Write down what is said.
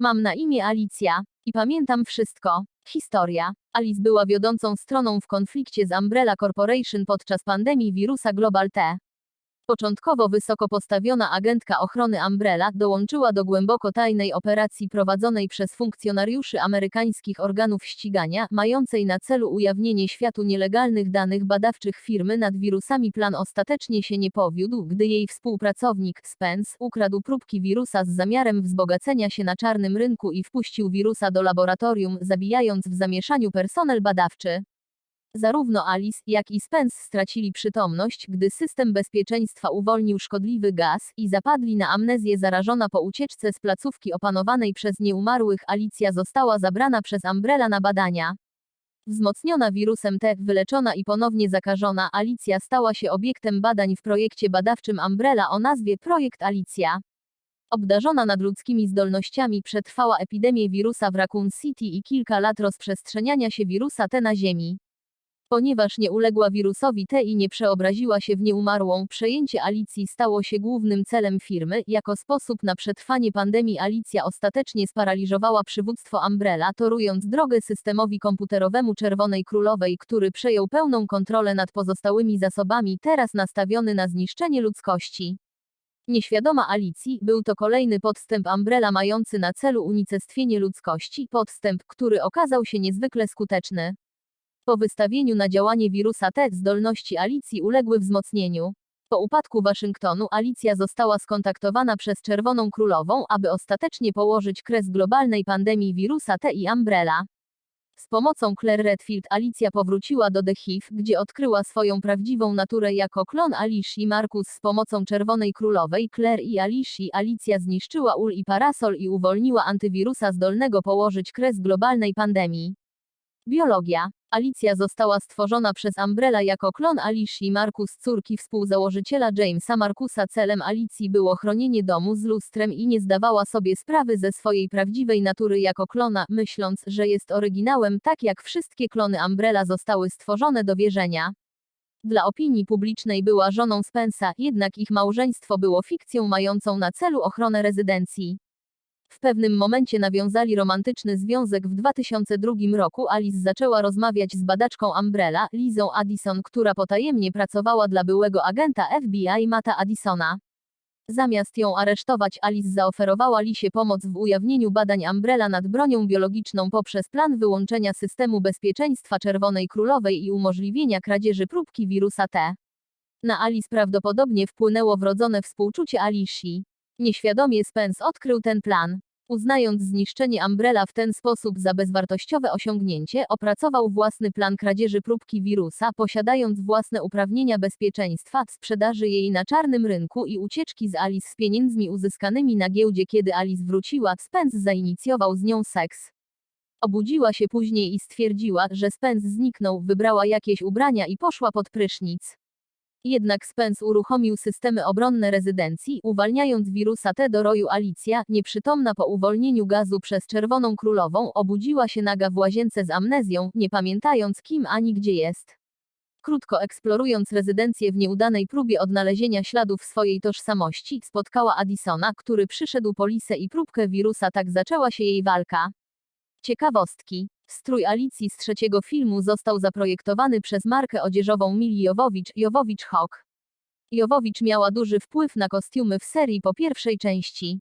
Mam na imię Alicja i pamiętam wszystko. Historia. Alice była wiodącą stroną w konflikcie z Umbrella Corporation podczas pandemii wirusa Global T. Początkowo wysoko postawiona agentka ochrony Umbrella dołączyła do głęboko tajnej operacji prowadzonej przez funkcjonariuszy amerykańskich organów ścigania, mającej na celu ujawnienie światu nielegalnych danych badawczych firmy nad wirusami. Plan ostatecznie się nie powiódł, gdy jej współpracownik, Spence, ukradł próbki wirusa z zamiarem wzbogacenia się na czarnym rynku i wpuścił wirusa do laboratorium, zabijając w zamieszaniu personel badawczy. Zarówno Alice, jak i Spence stracili przytomność, gdy system bezpieczeństwa uwolnił szkodliwy gaz i zapadli na amnezję zarażona po ucieczce z placówki opanowanej przez nieumarłych Alicja została zabrana przez Umbrella na badania. Wzmocniona wirusem T, wyleczona i ponownie zakażona, Alicja stała się obiektem badań w projekcie badawczym Umbrella o nazwie Projekt Alicja. Obdarzona nadludzkimi zdolnościami przetrwała epidemię wirusa w Raccoon City i kilka lat rozprzestrzeniania się wirusa T na Ziemi. Ponieważ nie uległa wirusowi T i nie przeobraziła się w nieumarłą, przejęcie Alicji stało się głównym celem firmy. Jako sposób na przetrwanie pandemii Alicja ostatecznie sparaliżowała przywództwo Umbrella, torując drogę systemowi komputerowemu Czerwonej Królowej, który przejął pełną kontrolę nad pozostałymi zasobami, teraz nastawiony na zniszczenie ludzkości. Nieświadoma Alicji, był to kolejny podstęp Umbrella mający na celu unicestwienie ludzkości, podstęp, który okazał się niezwykle skuteczny. Po wystawieniu na działanie wirusa T zdolności Alicji uległy wzmocnieniu. Po upadku Waszyngtonu Alicja została skontaktowana przez Czerwoną Królową, aby ostatecznie położyć kres globalnej pandemii wirusa T i Umbrella. Z pomocą Claire Redfield Alicja powróciła do The Hive, gdzie odkryła swoją prawdziwą naturę jako klon Alicji Marcus z pomocą Czerwonej Królowej Claire i Alicji Alicja zniszczyła ul i parasol i uwolniła antywirusa zdolnego położyć kres globalnej pandemii. Biologia. Alicja została stworzona przez Umbrella jako klon Alicji Marcus córki współzałożyciela Jamesa Marcusa. Celem Alicji było chronienie domu z lustrem i nie zdawała sobie sprawy ze swojej prawdziwej natury jako klona, myśląc, że jest oryginałem tak jak wszystkie klony Umbrella zostały stworzone do wierzenia. Dla opinii publicznej była żoną Spensa, jednak ich małżeństwo było fikcją mającą na celu ochronę rezydencji. W pewnym momencie nawiązali romantyczny związek w 2002 roku. Alice zaczęła rozmawiać z badaczką Umbrella, Lizą Addison, która potajemnie pracowała dla byłego agenta FBI Mata Addisona. Zamiast ją aresztować, Alice zaoferowała Lisie pomoc w ujawnieniu badań Umbrella nad bronią biologiczną poprzez plan wyłączenia systemu bezpieczeństwa Czerwonej Królowej i umożliwienia kradzieży próbki wirusa T. Na Alice prawdopodobnie wpłynęło wrodzone współczucie Alicji. Nieświadomie Spence odkrył ten plan. Uznając zniszczenie Umbrella w ten sposób za bezwartościowe osiągnięcie, opracował własny plan kradzieży próbki wirusa, posiadając własne uprawnienia bezpieczeństwa, sprzedaży jej na czarnym rynku i ucieczki z Alice z pieniędzmi uzyskanymi na giełdzie. Kiedy Alice wróciła, Spence zainicjował z nią seks. Obudziła się później i stwierdziła, że Spence zniknął, wybrała jakieś ubrania i poszła pod prysznic. Jednak Spence uruchomił systemy obronne rezydencji, uwalniając wirusa T do roju Alicja, nieprzytomna po uwolnieniu gazu przez Czerwoną Królową, obudziła się naga w łazience z amnezją, nie pamiętając kim ani gdzie jest. Krótko eksplorując rezydencję w nieudanej próbie odnalezienia śladów swojej tożsamości, spotkała Addisona, który przyszedł po lisę i próbkę wirusa tak zaczęła się jej walka. Ciekawostki. Strój Alicji z trzeciego filmu został zaprojektowany przez markę odzieżową Mili Jowowicz, Jowowicz Hawk. Jowowicz miała duży wpływ na kostiumy w serii po pierwszej części.